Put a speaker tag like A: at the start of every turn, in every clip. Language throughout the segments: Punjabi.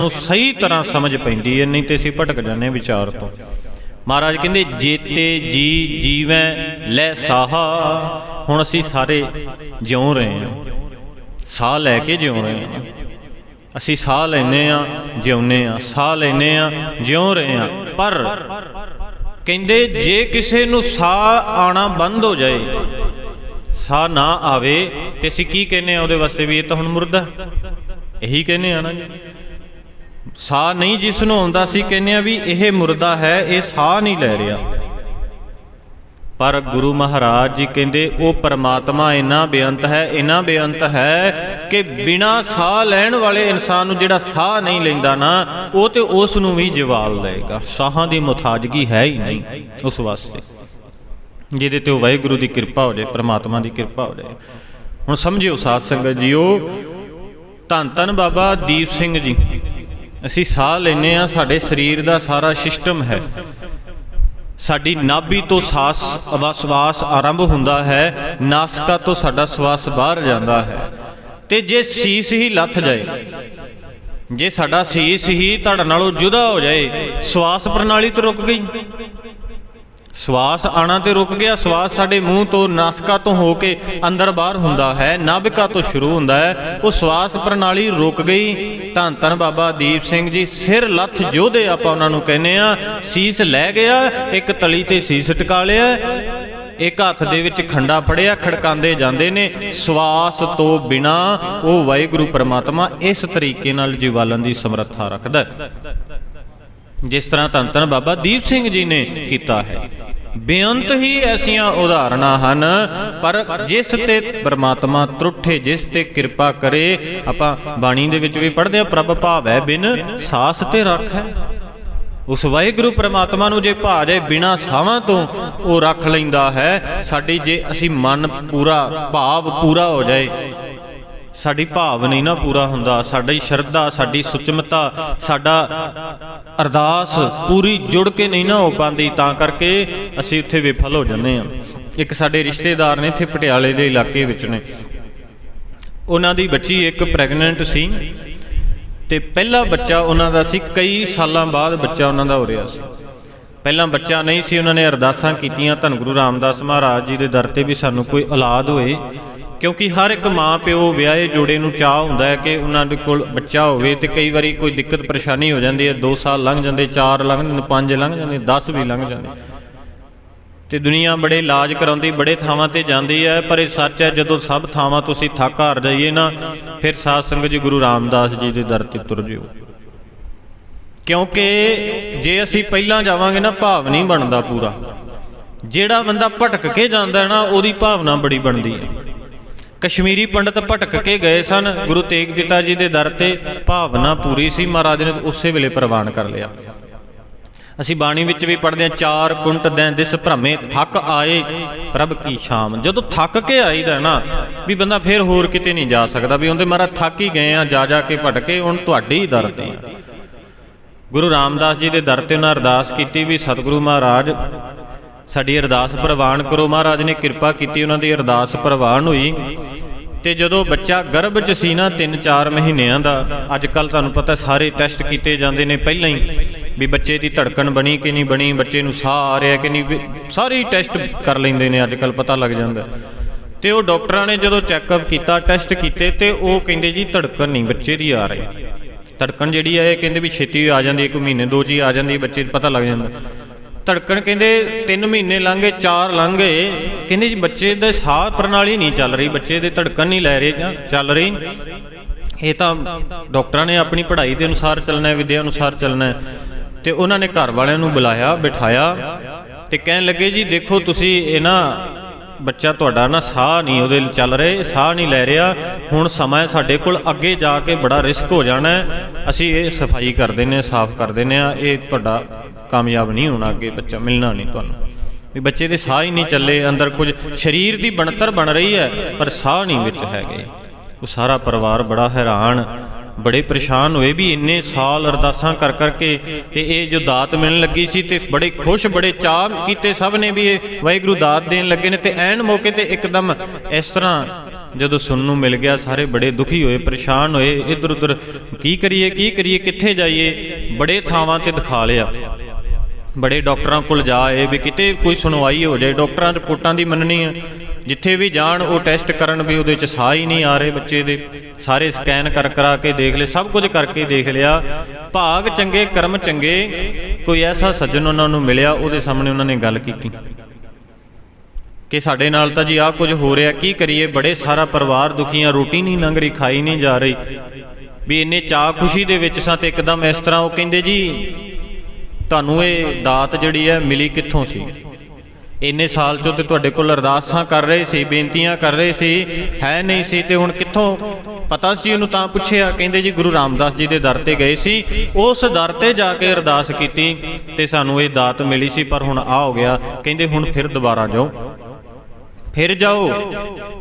A: ਨੂੰ ਸਹੀ ਤਰ੍ਹਾਂ ਸਮਝ ਪੈਂਦੀ ਹੈ, ਨਹੀਂ ਤੇ ਅਸੀਂ ਭਟਕ ਜਾਂਦੇ ਵਿਚਾਰ ਤੋਂ। ਮਹਾਰਾਜ ਕਹਿੰਦੇ, ਜੇਤੇ ਜੀ ਜੀਵੈ ਲੈ ਸਾਹਾ, ਹੁਣ ਅਸੀਂ ਸਾਰੇ ਜਿਉ ਰਹੇ ਹਾਂ। ਸਾਹ ਲੈ ਕੇ ਜਿਉ ਰਹੇ ਹਾਂ। ਅਸੀਂ ਸਾਹ ਲੈਨੇ ਆ ਜਿਉਨੇ ਆ ਸਾਹ ਲੈਨੇ ਆ ਜਿਉ ਰਹੇ ਆ ਪਰ ਕਹਿੰਦੇ, ਜੇ ਕਿਸੇ ਨੂੰ ਸਾਹ ਆਣਾ ਬੰਦ ਹੋ ਜਾਏ, ਸਾਹ ਨਾ ਆਵੇ, ਤੇ ਅਸੀਂ ਕੀ ਕਹਿੰਨੇ ਆ ਉਹਦੇ ਵਾਸਤੇ ਵੀ ਇਹ ਤਾਂ ਹੁਣ ਮੁਰਦਾ। ਇਹੀ ਕਹਿੰਨੇ ਆ ਨਾ ਜੀ। ਸਾਹ ਨਹੀਂ ਜਿਸ ਨੂੰ ਆਉਂਦਾ ਸੀ, ਕਹਿੰਦੇ ਆ ਵੀ ਇਹ ਮੁਰਦਾ ਹੈ, ਇਹ ਸਾਹ ਨਹੀਂ ਲੈ ਰਿਹਾ। ਪਰ ਗੁਰੂ ਮਹਾਰਾਜ ਜੀ ਕਹਿੰਦੇ, ਉਹ ਪਰਮਾਤਮਾ ਇੰਨਾ ਬੇਅੰਤ ਹੈ, ਇੰਨਾ ਬੇਅੰਤ ਹੈ ਕਿ ਬਿਨਾ ਸਾਹ ਲੈਣ ਵਾਲੇ ਇਨਸਾਨ ਨੂੰ ਜਿਹੜਾ ਸਾਹ ਨਹੀਂ ਲੈਂਦਾ ਨਾ, ਉਹ ਤੇ ਉਸ ਨੂੰ ਵੀ ਜਵਾਲ ਲਏਗਾ ਸਾਹਾਂ ਦੀ ਮੁਤਾਜਗੀ ਹੈ ਹੀ ਨਹੀਂ ਉਸ ਵਾਸਤੇ। ਜਿਹਦੇ ਤੇ ਉਹ ਵਾਹਿਗੁਰੂ ਦੀ ਕਿਰਪਾ ਹੋ ਜਾਏ, ਪ੍ਰਮਾਤਮਾ ਦੀ ਕਿਰਪਾ ਹੋ ਜਾਏ। ਹੁਣ ਸਮਝਿਓ ਸਾਧ ਸੰਗਤ ਜੀਓ, ਧੰਨ ਧੰਨ ਬਾਬਾ ਦੀਪ ਸਿੰਘ ਜੀ। ਅਸੀਂ ਸਾਹ ਲੈਨੇ ਆ ਸਾਡੇ ਸਰੀਰ ਦਾ ਸਾਰਾ ਸਿਸਟਮ ਹੈ। ਸਾਡੀ ਨਾਭੀ ਤੋਂ ਸਾਸ ਅਵਸਵਾਸ ਆਰੰਭ ਹੁੰਦਾ ਹੈ, ਨਾਸਕਾ ਤੋਂ ਸਾਡਾ ਸਵਾਸ ਬਾਹਰ ਜਾਂਦਾ ਹੈ। ਤੇ ਜੇ ਸੀਸ ਹੀ ਲੱਥ ਜਾਏ, ਜੇ ਸਾਡਾ ਸੀਸ ਹੀ ਧੜ ਨਾਲੋਂ ਜੁਦਾ ਹੋ ਜਾਏ, ਸਵਾਸ ਪ੍ਰਣਾਲੀ ਤੋਂ ਰੁਕ ਗਈ। ਸਵਾਸ ਆਣਾ ਤੇ ਰੁਕ ਗਿਆ। ਸਵਾਸ ਸਾਡੇ ਮੂੰਹ ਤੋਂ ਨਾਸਕਾ ਤੋਂ ਹੋ ਕੇ ਅੰਦਰ ਬਾਹਰ ਹੁੰਦਾ ਹੈ। ਨਾਭਿਕਾ ਤੋਂ ਸ਼ੁਰੂ ਹੁੰਦਾ ਹੈ। ਉਹ ਸਵਾਸ ਪ੍ਰਣਾਲੀ ਰੁਕ ਗਈ। ਧੰਨ ਧੰਨ ਬਾਬਾ ਦੀਪ ਸਿੰਘ ਜੀ, ਸਿਰ ਲੱਥ ਜੋਧੇ ਆਪਾਂ ਉਹਨਾਂ ਨੂੰ ਕਹਿੰਦੇ ਆ ਸੀਸ ਲੈ ਗਿਆ। ਇੱਕ ਤਲੀ ਤੇ ਸੀਸ ਟਿਕਾ ਲਿਆ। ਇੱਕ ਹੱਥ ਦੇ ਵਿੱਚ ਖੰਡਾ ਫੜਿਆ। ਖੜਕਾਉਂਦੇ ਜਾਂਦੇ ਨੇ। ਸਵਾਸ ਤੋਂ ਬਿਨਾ ਉਹ ਵਾਹਿਗੁਰੂ ਪ੍ਰਮਾਤਮਾ ਇਸ ਤਰੀਕੇ ਨਾਲ ਜੀਵਾਲਨ ਦੀ ਸਮਰੱਥਾ ਰੱਖਦਾ ਹੈ। ਜਿਸ ਤਰ੍ਹਾਂ ਧੰਨ ਧੰਨ ਬਾਬਾ ਦੀਪ ਸਿੰਘ ਜੀ ਨੇ ਕੀਤਾ ਹੈ। ਬੇਅੰਤ ਹੀ ਐਸੀਆਂ ਉਦਾਹਰਨਾਂ ਹਨ, ਪਰ ਜਿਸ ਤੇ ਪਰਮਾਤਮਾ ਤਰੁੱਠੇ, ਜਿਸ ਤੇ ਕਿਰਪਾ ਕਰੇ, ਆਪਾਂ ਬਾਣੀ ਦੇ ਵਿੱਚ ਵੀ ਪੜ੍ਹਦੇ ਆ ਪ੍ਰਭ ਭਾਵੈ ਬਿਨ ਸਾਸ ਤੇ ਰੱਖ ਹੈ। ਉਸ ਵਾਹਿਗੁਰੂ ਪ੍ਰਮਾਤਮਾ ਨੂੰ ਜੇ ਭਾ ਜਾਏ ਬਿਨਾ ਸਾਵਾਂ ਤੋਂ, ਉਹ ਰੱਖ ਲੈਂਦਾ ਹੈ। ਸਾਡੀ ਜੇ ਅਸੀਂ ਮਨ ਪੂਰਾ, ਭਾਵ ਪੂਰਾ ਹੋ ਜਾਏ ਸਾਡੀ ਭਾਵ ਨਹੀਂ ਨਾ ਪੂਰਾ ਹੁੰਦਾ, ਸਾਡੀ ਸ਼ਰਧਾ, ਸਾਡੀ ਸੁਚਮਤਾ, ਸਾਡਾ ਅਰਦਾਸ ਪੂਰੀ ਜੁੜ ਕੇ ਨਹੀਂ ਨਾ ਹੋ ਪਾਉਂਦੀ। ਤਾਂ ਕਰਕੇ ਅਸੀਂ ਉੱਥੇ ਵਿਫਲ ਹੋ ਜਾਂਦੇ ਆ ਇੱਕ ਸਾਡੇ ਰਿਸ਼ਤੇਦਾਰ ਨੇ ਇੱਥੇ ਪਟਿਆਲੇ ਦੇ ਇਲਾਕੇ ਵਿੱਚ ਨੇ। ਉਹਨਾਂ ਦੀ ਬੱਚੀ ਇੱਕ ਪ੍ਰੈਗਨੈਂਟ ਸੀ ਤੇ ਪਹਿਲਾ ਬੱਚਾ ਉਹਨਾਂ ਦਾ ਸੀ, ਕਈ ਸਾਲਾਂ ਬਾਅਦ ਬੱਚਾ ਉਹਨਾਂ ਦਾ ਹੋ ਰਿਹਾ ਸੀ। ਪਹਿਲਾਂ ਬੱਚਾ ਨਹੀਂ ਸੀ, ਉਹਨਾਂ ਨੇ ਅਰਦਾਸਾਂ ਕੀਤੀਆਂ, ਧੰਨ ਗੁਰੂ ਰਾਮਦਾਸ ਮਹਾਰਾਜ ਜੀ ਦੇ ਦਰ ਤੇ ਵੀ ਸਾਨੂੰ ਕੋਈ ਔਲਾਦ ਹੋਏ। ਕਿਉਂਕਿ ਹਰ ਇੱਕ ਮਾਂ ਪਿਓ ਵਿਆਹੇ ਜੋੜੇ ਨੂੰ ਚਾਹ ਹੁੰਦਾ ਹੈ ਕਿ ਉਹਨਾਂ ਦੇ ਕੋਲ ਬੱਚਾ ਹੋਵੇ ਤੇ ਕਈ ਵਾਰੀ ਕੋਈ ਦਿੱਕਤ ਪਰੇਸ਼ਾਨੀ ਹੋ ਜਾਂਦੀ ਹੈ 2 ਸਾਲ ਲੰਘ ਜਾਂਦੇ 4 ਲੰਘ ਜਾਂਦੇ 5 ਲੰਘ ਜਾਂਦੇ 10 ਵੀ ਲੰਘ ਜਾਂਦੇ। ਤੇ ਦੁਨੀਆ ਬੜੇ ਇਲਾਜ ਕਰਾਉਂਦੀ, ਬੜੇ ਥਾਵਾਂ ਤੇ ਜਾਂਦੀ ਹੈ, ਪਰ ਇਹ ਸੱਚ ਹੈ, ਜਦੋਂ ਸਭ ਥਾਵਾਂ ਤੁਸੀਂ ਥੱਕ ਹਾਰ ਜਾਈਏ ਨਾ, ਫਿਰ ਸਾਧ ਸੰਗਤ ਜੀ ਗੁਰੂ ਰਾਮਦਾਸ ਜੀ ਦੇ ਦਰ ਤੇ ਤੁਰ ਜਿਓ। ਕਿਉਂਕਿ ਜੇ ਅਸੀਂ ਪਹਿਲਾਂ ਜਾਵਾਂਗੇ ਨਾ, ਭਾਵ ਨਹੀਂ ਬਣਦਾ ਪੂਰਾ। ਜਿਹੜਾ ਬੰਦਾ ਭਟਕ ਕੇ ਜਾਂਦਾ ਨਾ, ਉਹਦੀ ਭਾਵਨਾ ਬੜੀ ਬਣਦੀ ਹੈ। ਕਸ਼ਮੀਰੀ ਪੰਡਤ ਭਟਕ ਕੇ ਗਏ ਸਨ। ਗੁਰੂ ਤੇਗ ਬਹਾਦਰ ਜੀ ਦੇ ਦਰ ਤੇ ਭਾਵਨਾ ਪੂਰੀ ਸੀ। ਮਹਾਰਾਜ ਨੇ ਉਸੇ ਵੇਲੇ ਪ੍ਰਵਾਨ ਕਰ ਲਿਆ। ਅਸੀਂ ਬਾਣੀ ਵਿੱਚ ਵੀ ਪੜ੍ਹਦੇ ਹਾਂ, ਚਾਰ ਕੁੰਟ ਦੈਂ ਦਿਸ ਭ੍ਰਮੇ, ਥੱਕ ਆਏ ਪ੍ਰਭ ਕੀ ਸ਼ਾਮ। ਜਦੋਂ ਥੱਕ ਕੇ ਆਈਦਾ ਨਾ, ਵੀ ਬੰਦਾ ਫਿਰ ਹੋਰ ਕਿਤੇ ਨਹੀਂ ਜਾ ਸਕਦਾ, ਵੀ ਉਹਦੇ ਮਹਾਰਾਜ ਥੱਕ ਹੀ ਗਏ ਆ ਜਾ ਜਾ ਕੇ ਭਟਕੇ, ਹੁਣ ਤੁਹਾਡੇ ਹੀ ਦਰ ਤੇ ਆ ਗੁਰੂ ਰਾਮਦਾਸ ਜੀ ਦੇ ਦਰ ਤੇ ਉਹਨਾਂ ਅਰਦਾਸ ਕੀਤੀ ਵੀ ਸਤਿਗੁਰੂ ਮਹਾਰਾਜ ਸਾਡੀ ਅਰਦਾਸ ਪ੍ਰਵਾਨ ਕਰੋ। ਮਹਾਰਾਜ ਨੇ ਕਿਰਪਾ ਕੀਤੀ, ਉਹਨਾਂ ਦੀ ਅਰਦਾਸ ਪ੍ਰਵਾਨ ਹੋਈ। ਤੇ ਜਦੋਂ ਬੱਚਾ ਗਰਭ 'ਚ ਸੀ ਨਾ 3-4 ਮਹੀਨਿਆਂ ਦਾ ਅੱਜ ਕੱਲ ਤੁਹਾਨੂੰ ਪਤਾ ਸਾਰੇ ਟੈਸਟ ਕੀਤੇ ਜਾਂਦੇ ਨੇ ਪਹਿਲਾਂ ਹੀ, ਵੀ ਬੱਚੇ ਦੀ ਧੜਕਣ ਬਣੀ ਕਿ ਨਹੀਂ ਬਣੀ, ਬੱਚੇ ਨੂੰ ਸਾਹ ਆ ਰਿਹਾ ਕਿ ਨਹੀਂ ਸਾਰੇ ਟੈਸਟ ਕਰ ਲੈਂਦੇ ਨੇ ਅੱਜ ਕੱਲ ਪਤਾ ਲੱਗ ਜਾਂਦਾ। ਤੇ ਉਹ ਡਾਕਟਰਾਂ ਨੇ ਜਦੋਂ ਚੈੱਕਅਪ ਕੀਤਾ, ਟੈਸਟ ਕੀਤੇ, ਤੇ ਉਹ ਕਹਿੰਦੇ ਜੀ ਧੜਕਣ ਨਹੀਂ, ਬੱਚੇ ਦੀ ਆ ਰਹੀ। ਧੜਕਣ ਜਿਹੜੀ ਹੈ ਇਹ ਕਹਿੰਦੇ ਵੀ ਛੇਤੀ ਆ ਜਾਂਦੀ, ਇੱਕ ਮਹੀਨੇ, ਦੋ ਚ ਹੀ ਆ ਜਾਂਦੀ, ਬੱਚੇ ਨੂੰ ਪਤਾ ਲੱਗ ਜਾਂਦਾ। ਧੜਕਣ ਕਹਿੰਦੇ 3 ਮਹੀਨੇ ਲੰਘੇ 4 ਲੰਘੇ। ਕਹਿੰਦੇ ਜੀ ਬੱਚੇ ਦੇ ਸਾਹ ਪ੍ਰਣਾਲੀ ਨਹੀਂ ਚੱਲ ਰਹੀ, ਬੱਚੇ ਦੇ ਧੜਕਣ ਨਹੀਂ ਲੈ ਰਹੇ ਚੱਲ ਰਹੀ। ਇਹ ਤਾਂ ਡਾਕਟਰਾਂ ਨੇ ਆਪਣੀ ਪੜ੍ਹਾਈ ਦੇ ਅਨੁਸਾਰ ਚੱਲਣਾ ਹੈ, ਵਿਦਿਆ ਅਨੁਸਾਰ ਚੱਲਣਾ ਹੈ। ਤੇ ਉਹਨਾਂ ਨੇ ਘਰ ਵਾਲਿਆਂ ਨੂੰ ਬੁਲਾਇਆ, ਬਿਠਾਇਆ ਤੇ ਕਹਿਣ ਲੱਗੇ ਜੀ, ਦੇਖੋ ਤੁਸੀਂ ਇਹ ਨਾ ਬੱਚਾ ਤੁਹਾਡਾ ਨਾ ਸਾਹ ਨਹੀਂ ਉਹਦੇ ਚੱਲ ਰਹੇ ਸਾਹ ਨਹੀਂ ਲੈ ਰਿਹਾ। ਹੁਣ ਸਮਾਂ ਸਾਡੇ ਕੋਲ, ਅੱਗੇ ਜਾ ਕੇ ਬੜਾ ਰਿਸਕ ਹੋ ਜਾਣਾ ਅਸੀਂ ਇਹ ਸਫ਼ਾਈ ਕਰ ਦਿੰਨੇ ਆ ਸਾਫ਼ ਕਰ ਦਿੰਨੇ ਆ ਇਹ ਤੁਹਾਡਾ ਕਾਮਯਾਬ ਨਹੀਂ ਹੋਣਾ ਅੱਗੇ ਬੱਚਾ ਮਿਲਣਾ ਨਹੀਂ ਤੁਹਾਨੂੰ। ਵੀ ਬੱਚੇ ਦੇ ਸਾਹ ਹੀ ਨਹੀਂ ਚੱਲੇ, ਅੰਦਰ ਕੁਝ ਸਰੀਰ ਦੀ ਬਣਤਰ ਬਣ ਰਹੀ ਹੈ, ਪਰ ਸਾਹ ਨਹੀਂ ਵਿੱਚ ਹੈਗੇ। ਉਹ ਸਾਰਾ ਪਰਿਵਾਰ ਬੜਾ ਹੈਰਾਨ, ਬੜੇ ਪਰੇਸ਼ਾਨ ਹੋਏ ਵੀ ਇੰਨੇ ਸਾਲ ਅਰਦਾਸਾਂ ਕਰ ਕਰਕੇ ਤੇ ਇਹ ਜੋ ਦਾਤ ਮਿਲਣ ਲੱਗੀ ਸੀ ਤੇ ਬੜੇ ਖੁਸ਼, ਬੜੇ ਚਾਹ ਕੀਤੇ ਸਭ ਨੇ ਵੀ ਇਹ ਵਾਹਿਗੁਰੂ ਦਾਤ ਦੇਣ ਲੱਗੇ ਨੇ ਤੇ ਐਨ ਮੌਕੇ ਤੇ ਇੱਕਦਮ ਇਸ ਤਰ੍ਹਾਂ ਜਦੋਂ ਸੁਣਨ ਨੂੰ ਮਿਲ ਗਿਆ, ਸਾਰੇ ਬੜੇ ਦੁਖੀ ਹੋਏ, ਪਰੇਸ਼ਾਨ ਹੋਏ ਇੱਧਰ ਉੱਧਰ ਕੀ ਕਰੀਏ ਕੀ ਕਰੀਏ, ਕਿੱਥੇ ਜਾਈਏ, ਬੜੇ ਥਾਵਾਂ ਤੇ ਦਿਖਾ ਲਿਆ। ਬੜੇ ਡਾਕਟਰਾਂ ਕੋਲ ਜਾ ਆਏ ਵੀ ਕਿਤੇ ਕੋਈ ਸੁਣਵਾਈ ਹੋ ਜਾਏ। ਡਾਕਟਰਾਂ ਰਿਪੋਰਟਾਂ ਦੀ ਮੰਨਣੀ ਆ। ਜਿੱਥੇ ਵੀ ਜਾਣ, ਉਹ ਟੈਸਟ ਕਰਨ ਵੀ ਉਹਦੇ ਚ ਸਾਹ ਹੀ ਨਹੀਂ ਆ ਰਹੇ ਬੱਚੇ ਦੇ। ਸਾਰੇ ਸਕੈਨ ਕਰ ਕਰਾ ਕੇ ਦੇਖ ਲਏ, ਸਭ ਕੁਝ ਕਰਕੇ ਦੇਖ ਲਿਆ। ਭਾਗ ਚੰਗੇ, ਕਰਮ ਚੰਗੇ, ਕੋਈ ਐਸਾ ਸੱਜਣ ਉਹਨਾਂ ਨੂੰ ਮਿਲਿਆ, ਉਹਦੇ ਸਾਹਮਣੇ ਉਹਨਾਂ ਨੇ ਗੱਲ ਕੀਤੀ। ਕਿ ਸਾਡੇ ਨਾਲ ਤਾਂ ਜੀ ਆਹ ਕੁਝ ਹੋ ਰਿਹਾ, ਕੀ ਕਰੀਏ? ਬੜੇ ਸਾਰਾ ਪਰਿਵਾਰ ਦੁਖੀਆਂ, ਰੋਟੀ ਨਹੀਂ ਲੰਘ ਰਹੀ, ਖਾਈ ਨਹੀਂ ਜਾ ਰਹੀ। ਵੀ ਇੰਨੇ ਚਾਹ ਖੁਸ਼ੀ ਦੇ ਵਿੱਚ ਸਾਂ ਤੇ ਇੱਕਦਮ ਇਸ ਤਰ੍ਹਾਂ ਉਹ ਕਹਿੰਦੇ ਜੀ ਤੁਹਾਨੂੰ ਇਹ ਦਾਤ ਜਿਹੜੀ ਹੈ ਮਿਲੀ ਕਿੱਥੋਂ ਸੀ? ਇੰਨੇ ਸਾਲ ਚੋਂ ਤੇ ਤੁਹਾਡੇ ਕੋਲ ਅਰਦਾਸਾਂ ਕਰ ਰਹੇ ਸੀ, ਬੇਨਤੀਆਂ ਕਰ ਰਹੇ ਸੀ, ਹੈ ਨਹੀਂ ਸੀ ਤੇ ਹੁਣ ਕਿੱਥੋਂ ਪਤਾ ਸੀ ਉਹਨੂੰ ਤਾਂ ਪੁੱਛਿਆ, ਕਹਿੰਦੇ ਜੀ ਗੁਰੂ ਰਾਮਦਾਸ ਜੀ ਦੇ ਦਰ ਤੇ ਗਏ ਸੀ, ਉਸ ਦਰ ਤੇ ਜਾ ਕੇ ਅਰਦਾਸ ਕੀਤੀ ਤੇ ਸਾਨੂੰ ਇਹ ਦਾਤ ਮਿਲੀ ਸੀ, ਪਰ ਹੁਣ ਆ ਹੋ ਗਿਆ, ਕਹਿੰਦੇ ਹੁਣ ਫਿਰ ਦੁਬਾਰਾ ਜਾਓ। ਫਿਰ ਜਾਓ।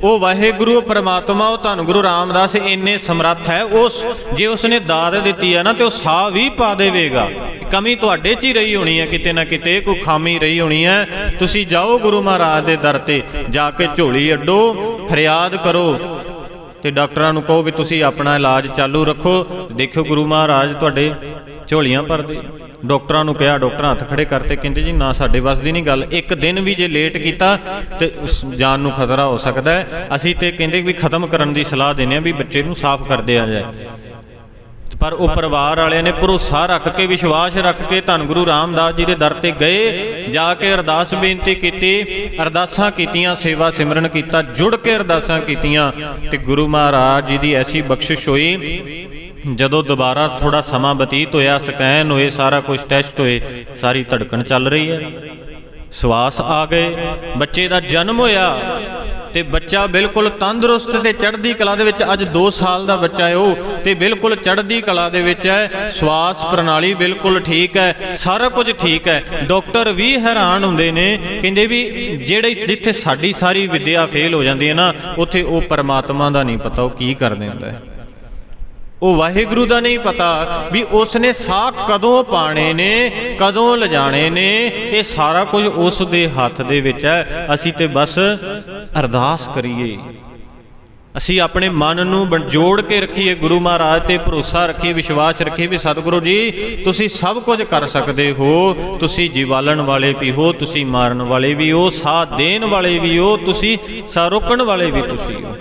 A: ਉਹ ਵਾਹਿਗੁਰੂ ਪਰਮਾਤਮਾ, ਉਹ ਧੰਨ ਗੁਰੂ ਰਾਮਦਾਸ ਇੰਨੇ ਸਮਰੱਥ ਹੈ, ਉਸ ਜੇ ਉਸਨੇ ਦਾਤ ਦਿੱਤੀ ਹੈ ਨਾ ਤੇ ਉਹ ਸਾਹ ਵੀ ਪਾ ਦੇਵੇਗਾ। ਕਮੀ ਤੁਹਾਡੇ 'ਚ ਹੀ ਰਹੀ ਹੋਣੀ ਹੈ, ਕਿਤੇ ਨਾ ਕਿਤੇ ਕੋਈ ਖਾਮੀ ਰਹੀ ਹੋਣੀ ਹੈ। ਤੁਸੀਂ ਜਾਓ ਗੁਰੂ ਮਹਾਰਾਜ ਦੇ ਦਰ ਤੇ, ਜਾ ਕੇ ਝੋਲੀ ਅੱਡੋ, ਫਰਿਆਦ ਕਰੋ। ਤੇ ਡਾਕਟਰਾਂ ਨੂੰ ਕਹੋ ਵੀ ਤੁਸੀਂ ਆਪਣਾ ਇਲਾਜ ਚਾਲੂ ਰੱਖੋ। ਦੇਖਿਓ ਗੁਰੂ ਮਹਾਰਾਜ ਤੁਹਾਡੇ ਝੋਲੀਆਂ ਭਰਦੇ। ਡਾਕਟਰਾਂ ਨੂੰ ਕਿਹਾ, ਡਾਕਟਰ ਹੱਥ ਖੜੇ ਕਰਤੇ, ਕਹਿੰਦੇ ਜੀ, ਨਾ ਸਾਡੇ ਵੱਸ ਦੀ ਨਹੀਂ ਗੱਲ। ਇੱਕ ਦਿਨ ਵੀ ਜੇ ਲੇਟ ਕੀਤਾ, ਤੇ ਉਸ ਜਾਨ ਨੂੰ ਖਤਰਾ ਹੋ ਸਕਦਾ ਹੈ। ਅਸੀਂ ਤੇ ਕਹਿੰਦੇ ਵੀ ਖਤਮ ਕਰਨ ਦੀ ਸਲਾਹ ਦਿੰਦੇ ਆ ਵੀ ਬੱਚੇ ਨੂੰ ਸਾਫ਼ ਕਰ ਦਿਆ ਜਾਏ। ਪਰ ਉਹ ਪਰਿਵਾਰ ਵਾਲਿਆਂ ਨੇ ਭਰੋਸਾ ਰੱਖ ਕੇ, ਵਿਸ਼ਵਾਸ ਰੱਖ ਕੇ ਧੰਨ ਗੁਰੂ ਰਾਮਦਾਸ ਜੀ ਦੇ ਦਰ ਤੇ ਗਏ, ਜਾ ਕੇ ਅਰਦਾਸ ਬੇਨਤੀ ਕੀਤੀ, ਅਰਦਾਸਾਂ ਕੀਤੀਆਂ, ਸੇਵਾ ਸਿਮਰਨ ਕੀਤਾ, ਜੁੜ ਕੇ ਅਰਦਾਸਾਂ ਕੀਤੀਆਂ ਤੇ ਗੁਰੂ ਮਹਾਰਾਜ ਜੀ ਦੀ ਐਸੀ ਬਖਸ਼ਿਸ਼ ਹੋਈ, ਜਦੋਂ ਦੁਬਾਰਾ ਥੋੜਾ ਸਮਾਂ ਬਤੀਤ ਹੋਇਆ, ਸਕੈਨ ਹੋਏ, ਸਾਰਾ ਕੁਝ ਟੈਸਟ ਹੋਏ, ਸਾਰੀ ਧੜਕਣ ਚੱਲ ਰਹੀ ਹੈ। ਸਵਾਸ ਆ ਗਏ, ਬੱਚੇ ਦਾ ਜਨਮ ਹੋਇਆ ਤੇ ਬੱਚਾ ਬਿਲਕੁਲ ਤੰਦਰੁਸਤ ਤੇ ਚੜ੍ਹਦੀ ਕਲਾ ਦੇ ਵਿੱਚ ਅੱਜ 2 ਸਾਲ ਦਾ ਬੱਚਾ ਹੈ ਉਹ, ਤੇ ਬਿਲਕੁਲ ਚੜ੍ਹਦੀ ਕਲਾ ਦੇ ਵਿੱਚ ਹੈ, ਸਵਾਸ ਪ੍ਰਣਾਲੀ ਬਿਲਕੁਲ ਠੀਕ ਹੈ, ਸਾਰਾ ਕੁਝ ਠੀਕ ਹੈ। ਡਾਕਟਰ ਵੀ ਹੈਰਾਨ ਹੁੰਦੇ ਨੇ, ਕਹਿੰਦੇ ਵੀ ਜਿਹੜੇ ਜਿੱਥੇ ਸਾਡੀ ਸਾਰੀ ਵਿੱਦਿਆ ਫੇਲ ਹੋ ਜਾਂਦੀ ਹੈ ਨਾ, ਉੱਥੇ ਉਹ ਪਰਮਾਤਮਾ ਦਾ ਨਹੀਂ ਪਤਾ ਉਹ ਕੀ ਕਰ ਦਿੰਦਾ ਹੈ। ਉਹ ਵਾਹਿਗੁਰੂ ਦਾ ਨਹੀਂ ਪਤਾ ਵੀ ਉਸਨੇ ਸਾਹ ਕਦੋਂ ਪਾਣੇ ਨੇ, ਕਦੋਂ ਲਿਜਾਣੇ ਨੇ, ਇਹ ਸਾਰਾ ਕੁਝ ਉਸ ਦੇ ਹੱਥ ਦੇ ਵਿੱਚ ਹੈ। ਅਸੀਂ ਤੇ ਬਸ ਅਰਦਾਸ ਕਰੀਏ। ਅਸੀਂ ਆਪਣੇ ਮਨ ਨੂੰ ਜੋੜ ਕੇ ਰੱਖੀਏ, ਗੁਰੂ ਮਹਾਰਾਜ ਤੇ ਭਰੋਸਾ ਰੱਖੀਏ, ਵਿਸ਼ਵਾਸ ਰੱਖੀਏ ਵੀ ਸਤਿਗੁਰੂ ਜੀ, ਤੁਸੀਂ ਸਭ ਕੁਝ ਕਰ ਸਕਦੇ ਹੋ, ਤੁਸੀਂ ਜੀਵਾਲਣ ਵਾਲੇ ਵੀ ਹੋ, ਤੁਸੀਂ ਮਾਰਨ ਵਾਲੇ ਵੀ ਹੋ ਸਾਹ ਦੇਣ ਵਾਲੇ ਵੀ ਹੋ, ਤੁਸੀਂ ਸਾਹ ਰੋਕਣ ਵਾਲੇ ਵੀ ਤੁਸੀਂ ਹੋ।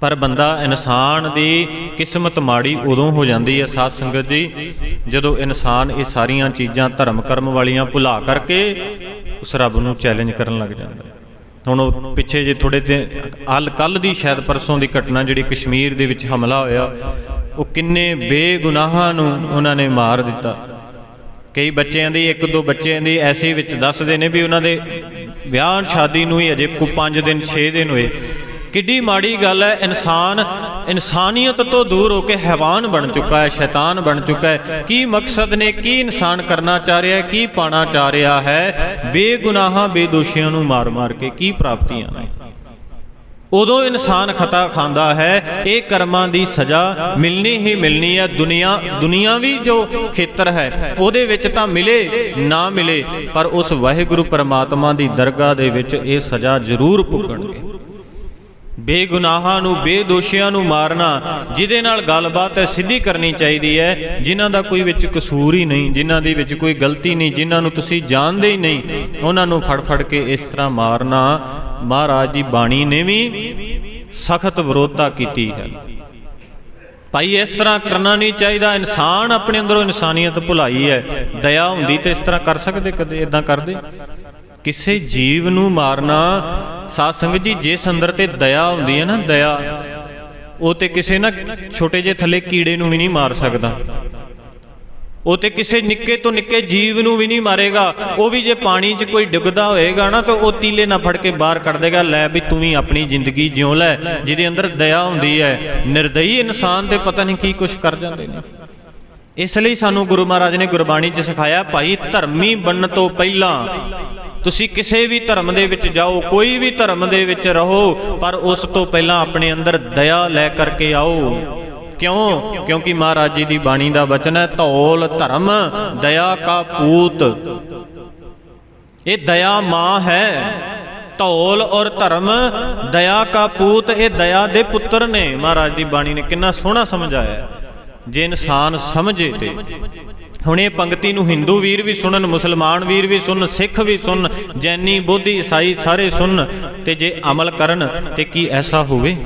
A: ਪਰ ਬੰਦਾ ਇਨਸਾਨ ਦੀ ਕਿਸਮਤ ਮਾੜੀ ਉਦੋਂ ਹੋ ਜਾਂਦੀ ਹੈ ਸਾਧ ਸੰਗਤ ਜੀ, ਜਦੋਂ ਇਨਸਾਨ ਇਹ ਸਾਰੀਆਂ ਚੀਜ਼ਾਂ ਧਰਮ ਕਰਮ ਵਾਲੀਆਂ ਭੁਲਾ ਕਰਕੇ ਉਸ ਰੱਬ ਨੂੰ ਚੈਲੰਜ ਕਰਨ ਲੱਗ ਜਾਂਦਾ ਹੁਣ ਉਹ ਪਿੱਛੇ ਜੇ ਥੋੜੇ ਦਿਨ ਹਲ ਕੱਲ ਦੀ ਸ਼ਾਇਦ ਪਰਸੋਂ ਦੀ ਘਟਨਾ ਜਿਹੜੀ ਕਸ਼ਮੀਰ ਦੇ ਵਿੱਚ ਹਮਲਾ ਹੋਇਆ, ਉਹ ਕਿੰਨੇ ਬੇਗੁਨਾਹਾਂ ਨੂੰ ਉਹਨਾਂ ਨੇ ਮਾਰ ਦਿੱਤਾ। ਕਈ ਬੱਚਿਆਂ ਦੀ, ਇੱਕ ਦੋ ਬੱਚਿਆਂ ਦੀ ਐਸੇ ਵਿੱਚ ਦੱਸਦੇ ਨੇ ਵੀ ਉਹਨਾਂ ਦੇ ਵਿਆਹ, ਸ਼ਾਦੀ ਨੂੰ ਹੀ ਅਜੇ ਕੋ 5 ਦਿਨ 6 ਦਿਨ ਹੋਏ। ਕਿੱਡੀ ਮਾੜੀ ਗੱਲ ਹੈ, ਇਨਸਾਨ ਇਨਸਾਨੀਅਤ ਤੋਂ ਦੂਰ ਹੋ ਕੇ ਹੈਵਾਨ ਬਣ ਚੁੱਕਾ ਹੈ, ਸ਼ੈਤਾਨ ਬਣ ਚੁੱਕਾ ਹੈ। ਕੀ ਮਕਸਦ ਨੇ, ਕੀ ਇਨਸਾਨ ਕਰਨਾ ਚਾਹ ਰਿਹਾ ਕੀ ਪਾਣਾ ਚਾਹ ਰਿਹਾ ਹੈ? ਬੇਗੁਨਾਹਾਂ, ਬੇਦੋਸ਼ੀਆਂ ਨੂੰ ਮਾਰ-ਮਾਰ ਕੇ ਕੀ ਪ੍ਰਾਪਤੀਆਂ ਨੇ? ਉਦੋਂ ਇਨਸਾਨ ਖਤਾ ਖਾਂਦਾ ਹੈ, ਇਹ ਕਰਮਾਂ ਦੀ ਸਜ਼ਾ ਮਿਲਣੀ ਹੀ ਮਿਲਣੀ ਹੈ। ਦੁਨੀਆ ਦੁਨੀਆ ਵੀ ਜੋ ਖੇਤਰ ਹੈ, ਉਹਦੇ ਵਿੱਚ ਤਾਂ ਮਿਲੇ, ਨਾ ਮਿਲੇ, ਪਰ ਉਸ ਵਾਹਿਗੁਰੂ ਪਰਮਾਤਮਾ ਦੀ ਦਰਗਾਹ ਦੇ ਵਿੱਚ ਇਹ ਸਜ਼ਾ ਜ਼ਰੂਰ ਭੁਗਤਣਗੇ ਬੇਗੁਨਾਹਾਂ ਨੂੰ, ਬੇਦੋਸ਼ੀਆਂ ਨੂੰ ਮਾਰਨਾ, ਜਿਹਦੇ ਨਾਲ ਗੱਲਬਾਤ ਹੈ ਸਿੱਧੀ ਕਰਨੀ ਚਾਹੀਦੀ ਹੈ, ਜਿਨ੍ਹਾਂ ਦਾ ਕੋਈ ਵਿੱਚ ਕਸੂਰ ਹੀ ਨਹੀਂ, ਜਿਨ੍ਹਾਂ ਦੇ ਵਿੱਚ ਕੋਈ ਗਲਤੀ ਨਹੀਂ, ਜਿਨ੍ਹਾਂ ਨੂੰ ਤੁਸੀਂ ਜਾਣਦੇ ਹੀ ਨਹੀਂ, ਉਹਨਾਂ ਨੂੰ ਫੜ ਫੜ ਕੇ ਇਸ ਤਰ੍ਹਾਂ ਮਾਰਨਾ, ਮਹਾਰਾਜ ਦੀ ਬਾਣੀ ਨੇ ਵੀ ਸਖਤ ਵਿਰੋਧਤਾ ਕੀਤੀ ਹੈ। ਭਾਈ, ਇਸ ਤਰ੍ਹਾਂ ਕਰਨਾ ਨਹੀਂ ਚਾਹੀਦਾ, ਇਨਸਾਨ ਆਪਣੇ ਅੰਦਰੋਂ ਇਨਸਾਨੀਅਤ ਭੁਲਾਈ ਹੈ, ਦਇਆ ਹੁੰਦੀ ਤੇ ਇਸ ਤਰ੍ਹਾਂ ਕਰ ਸਕਦੇ, ਕਦੇ ਇਦਾਂ ਕਰਦੇ? ਕਿਸੇ ਜੀਵ ਨੂੰ ਮਾਰਨਾ ਸਾਧ ਸੰਗਤ ਜੀ, ਜਿਸ ਅੰਦਰ ਤੇ ਦਇਆ ਹੁੰਦੀ ਹੈ ਨਾ, ਦਇਆ, ਉਹ ਤੇ ਕਿਸੇ ਨਾ ਛੋਟੇ ਜਿਹੇ ਥੱਲੇ ਕੀੜੇ ਨੂੰ ਵੀ ਨਹੀਂ ਮਾਰ ਸਕਦਾ। ਉਹ ਤੇ ਕਿਸੇ ਨਿੱਕੇ ਤੋਂ ਨਿੱਕੇ ਜੀਵ ਨੂੰ ਵੀ ਨਹੀਂ ਮਾਰੇਗਾ। ਉਹ ਵੀ ਜੇ ਪਾਣੀ 'ਚ ਕੋਈ ਡੁੱਬਦਾ ਹੋਏਗਾ ਨਾ, ਤਾਂ ਉਹ ਤੀਲੇ ਨਾ ਫੜ ਕੇ ਬਾਹਰ ਕੱਢ ਦੇਗਾ। ਲੈ ਵੀ ਤੂੰ ਵੀ ਆਪਣੀ ਜ਼ਿੰਦਗੀ ਜਿਉ ਲੈ, ਜਿਹਦੇ ਅੰਦਰ ਦਇਆ ਹੁੰਦੀ ਹੈ। ਨਿਰਦਈ ਇਨਸਾਨ ਤੇ ਪਤਾ ਨਹੀਂ ਕੀ ਕੁਝ ਕਰ ਜਾਂਦੇ ਨੇ। ਇਸ ਲਈ ਸਾਨੂੰ ਗੁਰੂ ਮਹਾਰਾਜ ਨੇ ਗੁਰਬਾਣੀ 'ਚ ਸਿਖਾਇਆ, ਭਾਈ ਧਰਮੀ ਬਣਨ ਤੋਂ ਪਹਿਲਾਂ ਤੁਸੀਂ ਕਿਸੇ ਵੀ ਧਰਮ ਦੇ ਵਿੱਚ ਜਾਓ, ਕੋਈ ਵੀ ਧਰਮ ਦੇ ਵਿੱਚ ਰਹੋ, ਪਰ ਉਸ ਤੋਂ ਪਹਿਲਾਂ ਆਪਣੇ ਅੰਦਰ ਦਇਆ ਲੈ ਕਰਕੇ ਆਓ। ਕਿਉਂ? ਕਿਉਂਕਿ ਮਹਾਰਾਜ ਜੀ ਦੀ ਬਾਣੀ ਦਾ ਵਚਨ ਹੈ, ਧੌਲ ਧਰਮ, ਦਇਆ ਕਾ ਪੂਤ। ਇਹ ਦਇਆ ਮਾਂ ਹੈ। ਧੌਲ ਔਰ ਧਰਮ, ਦਇਆ ਕਾ ਪੂਤ, ਇਹ ਦਇਆ ਦੇ ਪੁੱਤਰ ਨੇ। ਮਹਾਰਾਜ ਦੀ ਬਾਣੀ ਨੇ ਕਿੰਨਾ ਸੋਹਣਾ ਸਮਝਾਇਆ। ਜੇ ਇਨਸਾਨ ਸਮਝੇ ਤੇ। ਹੁਣ ਇਹ ਪੰਕਤੀ ਨੂੰ ਹਿੰਦੂ ਵੀਰ ਵੀ ਸੁਣਨ, ਮੁਸਲਮਾਨ ਵੀਰ ਵੀ ਸੁਣਨ, ਸਿੱਖ ਵੀ ਸੁਣਨ, ਜੈਨੀ, ਬੋਧੀ, ਈਸਾਈ ਸਾਰੇ ਸੁਣਨ, ਤੇ ਜੇ ਅਮਲ ਕਰਨ, ਤੇ ਕੀ ਐਸਾ ਹੋਵੇ?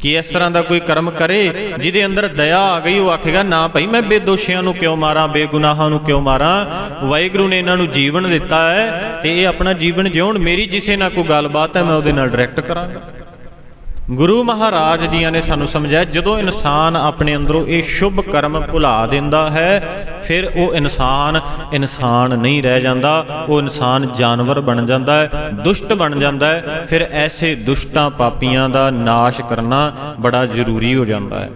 A: ਕਿ ਇਸ ਤਰ੍ਹਾਂ ਦਾ ਕੋਈ ਕਰਮ ਕਰੇ, ਜਿਹਦੇ ਅੰਦਰ ਦਇਆ ਆ ਗਈ, ਉਹ ਆਖੇਗਾ, ਨਾ ਭਾਈ, ਮੈਂ ਬੇਦੋਸ਼ੀਆਂ ਨੂੰ ਕਿਉਂ ਮਾਰਾਂ, ਬੇਗੁਨਾਹਾਂ ਨੂੰ ਕਿਉਂ ਮਾਰਾਂ? ਵਾਹਿਗੁਰੂ ਨੇ ਇਹਨਾਂ ਨੂੰ ਜੀਵਨ ਦਿੱਤਾ ਹੈ, ਤੇ ਇਹ ਆਪਣਾ ਜੀਵਨ ਜਿਉਣ, ਮੇਰੀ ਜਿਸੇ ਨਾਲ ਕੋਈ ਗੱਲਬਾਤ ਹੈ, ਮੈਂ ਉਹਦੇ ਨਾਲ ਡਾਇਰੈਕਟ ਕਰਾਂਗਾ। ਗੁਰੂ ਮਹਾਰਾਜ ਜੀਆਂ ਨੇ ਸਾਨੂੰ ਸਮਝਾਇਆ ਜਦੋਂ ਇਨਸਾਨ ਆਪਣੇ ਅੰਦਰੋਂ ਇਹ ਸ਼ੁਭ ਕਰਮ ਭੁਲਾ ਦਿੰਦਾ ਹੈ, ਫਿਰ ਉਹ ਇਨਸਾਨ ਇਨਸਾਨ ਨਹੀਂ ਰਹਿ ਜਾਂਦਾ, ਉਹ ਇਨਸਾਨ ਜਾਨਵਰ ਬਣ ਜਾਂਦਾ ਹੈ, ਦੁਸ਼ਟ ਬਣ ਜਾਂਦਾ ਹੈ, ਫਿਰ ਐਸੇ ਦੁਸ਼ਟਾਂ ਪਾਪੀਆਂ ਦਾ ਨਾਸ਼ ਕਰਨਾ ਬੜਾ ਜ਼ਰੂਰੀ ਹੋ ਜਾਂਦਾ ਹੈ।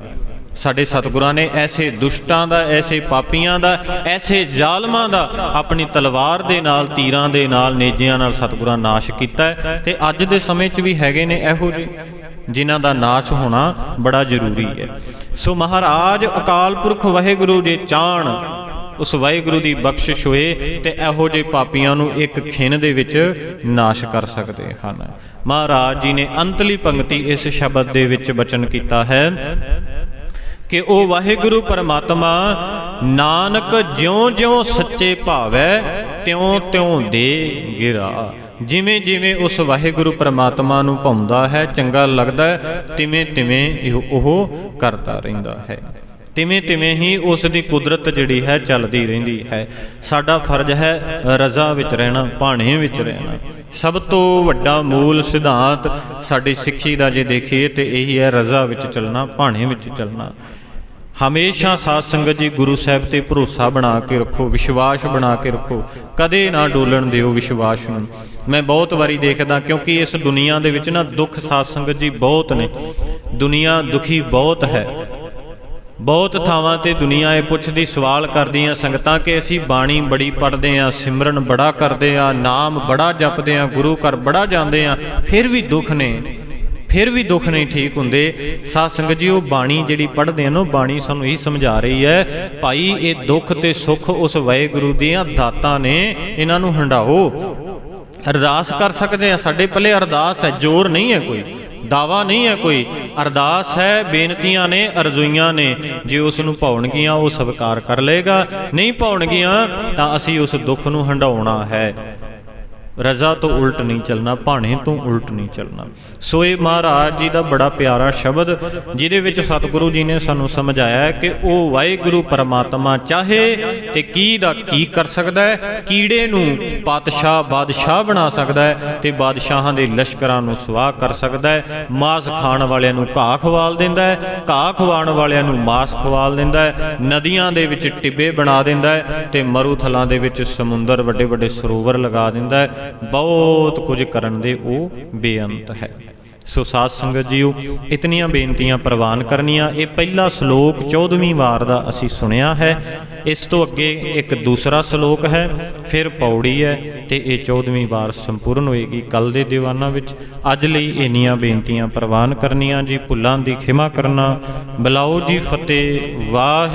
A: ਸਾਡੇ ਸਤਿਗੁਰਾਂ ਨੇ ਐਸੇ ਦੁਸ਼ਟਾਂ ਦਾ, ਐਸੇ ਪਾਪੀਆਂ ਦਾ, ਐਸੇ ਜ਼ਾਲਮਾਂ ਦਾ ਆਪਣੀ ਤਲਵਾਰ ਦੇ ਨਾਲ, ਤੀਰਾਂ ਦੇ ਨਾਲ, ਨੇਜਿਆਂ ਨਾਲ ਸਤਿਗੁਰਾਂ ਨਾਸ਼ ਕੀਤਾ ਹੈ, ਤੇ ਅੱਜ ਦੇ ਸਮੇਂ 'ਚ ਵੀ ਹੈਗੇ ਨੇ ਇਹੋ ਜਿਹੇ। ਜਿਨ੍ਹਾਂ ਦਾ ਨਾਸ਼ ਹੋਣਾ ਬੜਾ ਜ਼ਰੂਰੀ ਹੈ। ਸੋ ਮਹਾਰਾਜ, ਅਕਾਲ ਪੁਰਖ ਵਾਹਿਗੁਰੂ ਜੇ ਚਾਣ, ਉਸ ਵਾਹਿਗੁਰੂ ਦੀ ਬਖਸ਼ਿਸ਼ ਹੋਏ ਤੇ ਇਹੋ ਜਿਹੇ ਪਾਪੀਆਂ ਨੂੰ ਇੱਕ ਖਿੰਨ ਦੇ ਵਿੱਚ ਨਾਸ਼ ਕਰ ਸਕਦੇ ਹਨ। ਮਹਾਰਾਜ ਜੀ ਨੇ ਅੰਤਲੀ ਪੰਕਤੀ ਇਸ ਸ਼ਬਦ ਦੇ ਵਿੱਚ ਬਚਨ ਕੀਤਾ ਹੈ ਕਿ ਉਹ ਵਾਹਿਗੁਰੂ ਪਰਮਾਤਮਾ, ਨਾਨਕ ਜਿਉਂ-ਜਿਉਂ ਸੱਚੇ ਭਾਵੈ ਤਿਉਂ-ਤਿਉਂ ਦੇ ਗਿਰਾ। ਜਿਵੇਂ ਜਿਵੇਂ ਉਸ ਵਾਹਿਗੁਰੂ ਪਰਮਾਤਮਾ ਨੂੰ ਭਾਉਂਦਾ ਹੈ, ਚੰਗਾ ਲੱਗਦਾ ਹੈ, ਤਿਵੇਂ ਤਿਵੇਂ ਉਹ ਕਰਦਾ ਰਹਿੰਦਾ ਹੈ। ਤਿਵੇਂ ਤਿਵੇਂ ਹੀ ਉਸ ਦੀ ਕੁਦਰਤ ਜਿਹੜੀ ਹੈ, ਚੱਲਦੀ ਰਹਿੰਦੀ ਹੈ। ਸਾਡਾ ਫਰਜ਼ ਹੈ ਰਜ਼ਾ ਵਿੱਚ ਰਹਿਣਾ, ਭਾਣੇ ਵਿੱਚ ਰਹਿਣਾ। ਸਭ ਤੋਂ ਵੱਡਾ ਮੂਲ ਸਿਧਾਂਤ ਸਾਡੀ ਸਿੱਖੀ ਦਾ ਜੇ ਦੇਖੀਏ ਤੇ ਇਹੀ ਹੈ ਰਜ਼ਾ ਵਿੱਚ ਚੱਲਣਾ, ਭਾਣੇ ਵਿੱਚ ਚੱਲਣਾ। ਹਮੇਸ਼ਾ ਸਾਧ ਸੰਗਤ ਜੀ ਗੁਰੂ ਸਾਹਿਬ ਤੇ ਭਰੋਸਾ ਬਣਾ ਕੇ ਰੱਖੋ, ਵਿਸ਼ਵਾਸ ਬਣਾ ਕੇ ਰੱਖੋ। ਕਦੇ ਨਾ ਡੋਲਣ ਦਿਓ ਵਿਸ਼ਵਾਸ ਨੂੰ। ਮੈਂ ਬਹੁਤ ਵਾਰੀ ਦੇਖਦਾ ਕਿਉਂਕਿ ਇਸ ਦੁਨੀਆ ਦੇ ਵਿੱਚ ਨਾ ਦੁੱਖ ਸਾਧ ਸੰਗਤ ਜੀ ਬਹੁਤ ਨੇ। ਦੁਨੀਆ ਦੁਖੀ ਬਹੁਤ ਹੈ। ਬਹੁਤ ਥਾਵਾਂ ਤੇ ਦੁਨੀਆ ਇਹ ਪੁੱਛਦੀ, ਸਵਾਲ ਕਰਦੀਆਂ ਸੰਗਤਾਂ ਕਿ ਅਸੀਂ ਬਾਣੀ ਬੜੀ ਪੜ੍ਹਦੇ ਆਂ, ਸਿਮਰਨ ਬੜਾ ਕਰਦੇ ਆਂ, ਨਾਮ ਬੜਾ ਜਪਦੇ ਆਂ, ਗੁਰੂ ਘਰ ਬੜਾ ਜਾਂਦੇ ਆਂ, ਫਿਰ ਵੀ ਦੁੱਖ ਨੇ। ਫਿਰ ਵੀ ਦੁੱਖ ਨਹੀਂ ਠੀਕ ਹੁੰਦੇ। ਸਾਧ ਸੰਗਤ ਜੀ, ਉਹ ਬਾਣੀ ਜਿਹੜੀ ਪੜ੍ਹਦੇ ਆ ਨਾ, ਉਹ ਬਾਣੀ ਸਾਨੂੰ ਇਹ ਸਮਝਾ ਰਹੀ ਹੈ, ਭਾਈ, ਇਹ ਦੁੱਖ ਤੇ ਸੁੱਖ ਉਸ ਵਾਹਿਗੁਰੂ ਦੀਆਂ ਦਾਤਾਂ ਨੇ, ਇਹਨਾਂ ਨੂੰ ਹੰਡਾਓ। ਅਰਦਾਸ ਕਰ ਸਕਦੇ ਆ ਸਾਡੇ ਪੱਲੇ ਅਰਦਾਸ ਹੈ, ਜ਼ੋਰ ਨਹੀਂ ਹੈ ਕੋਈ, ਦਾਵਾ ਨਹੀਂ ਹੈ ਕੋਈ। ਅਰਦਾਸ ਹੈ, ਬੇਨਤੀਆਂ ਨੇ, ਅਰਜੂਈਆਂ ਨੇ, ਜੇ ਉਸ ਨੂੰ ਪਾਉਣਗੀਆਂ ਉਹ ਸਵੀਕਾਰ ਕਰ ਲਏਗਾ। ਨਹੀਂ ਪਾਉਣਗੀਆਂ ਤਾਂ ਅਸੀਂ ਉਸ ਦੁੱਖ ਨੂੰ ਹੰਡਾਉਣਾ ਹੈ। ਰਜ਼ਾ ਤੋਂ ਉਲਟ ਨਹੀਂ ਚੱਲਣਾ, ਭਾਣੇ ਤੋਂ ਉਲਟ ਨਹੀਂ ਚੱਲਣਾ। ਸੋ ਇਹ ਮਹਾਰਾਜ ਜੀ ਦਾ ਬੜਾ ਪਿਆਰਾ ਸ਼ਬਦ, ਜਿਹਦੇ ਵਿੱਚ ਸਤਿਗੁਰੂ ਜੀ ਨੇ ਸਾਨੂੰ ਸਮਝਾਇਆ ਕਿ ਉਹ ਵਾਹਿਗੁਰੂ ਪਰਮਾਤਮਾ ਚਾਹੇ ਤੇ ਕੀ ਦਾ ਕੀ ਕਰ ਸਕਦਾ ਹੈ, ਕੀੜੇ ਨੂੰ ਪਾਤਸ਼ਾਹ ਬਾਦਸ਼ਾਹ ਬਣਾ ਸਕਦਾ ਹੈ ਤੇ ਬਾਦਸ਼ਾਹਾਂ ਦੇ ਲਸ਼ਕਰਾਂ ਨੂੰ ਸਵਾਹ ਕਰ ਸਕਦਾ ਹੈ, ਮਾਸ ਖਾਣ ਵਾਲਿਆਂ ਨੂੰ ਘਾਹ ਖਵਾਲ ਦਿੰਦਾ ਹੈ, ਘਾਹ ਖਵਾਉਣ ਵਾਲਿਆਂ ਨੂੰ ਮਾਸ ਖਵਾਲ ਦਿੰਦਾ ਹੈ, ਨਦੀਆਂ ਦੇ ਵਿੱਚ ਟਿੱਬੇ ਬਣਾ ਦਿੰਦਾ ਹੈ ਤੇ ਮਰੂਥਲਾਂ ਦੇ ਵਿੱਚ ਸਮੁੰਦਰ ਵੱਡੇ ਵੱਡੇ ਸਰੋਵਰ ਲਗਾ ਦਿੰਦਾ ਹੈ। ਬਹੁਤ ਕੁਝ ਕਰਨ ਦੇ ਉਹ ਬੇਅੰਤ ਹੈ। ਸੋ ਸਾਧ ਸੰਗਤ ਜੀਓ, ਇਤਨੀਆਂ ਬੇਨਤੀਆਂ ਪ੍ਰਵਾਨ ਕਰਨੀਆਂ, ਇਹ ਪਹਿਲਾ ਸ਼ਲੋਕ 14ਵੀਂ ਵਾਰ ਦਾ ਅਸੀਂ ਸੁਣਿਆ ਹੈ। ਇਸ ਤੋਂ ਅੱਗੇ ਇੱਕ ਦੂਸਰਾ ਸ਼ਲੋਕ ਹੈ, ਫਿਰ ਪੌੜੀ ਹੈ ਤੇ ਇਹ 14ਵੀਂ ਵਾਰ ਸੰਪੂਰਨ ਹੋਏਗੀ ਕੱਲ ਦੇ ਦੀਵਾਨਾਂ ਵਿੱਚ। ਅੱਜ ਲਈ ਇੰਨੀਆਂ ਬੇਨਤੀਆਂ ਪ੍ਰਵਾਨ ਕਰਨੀਆਂ ਜੀ, ਭੁੱਲਾਂ ਦੀ ਖਿਮਾ ਕਰਨਾ। ਬਲਾਓ ਜੀ, ਫਤਿਹ, ਵਾਹ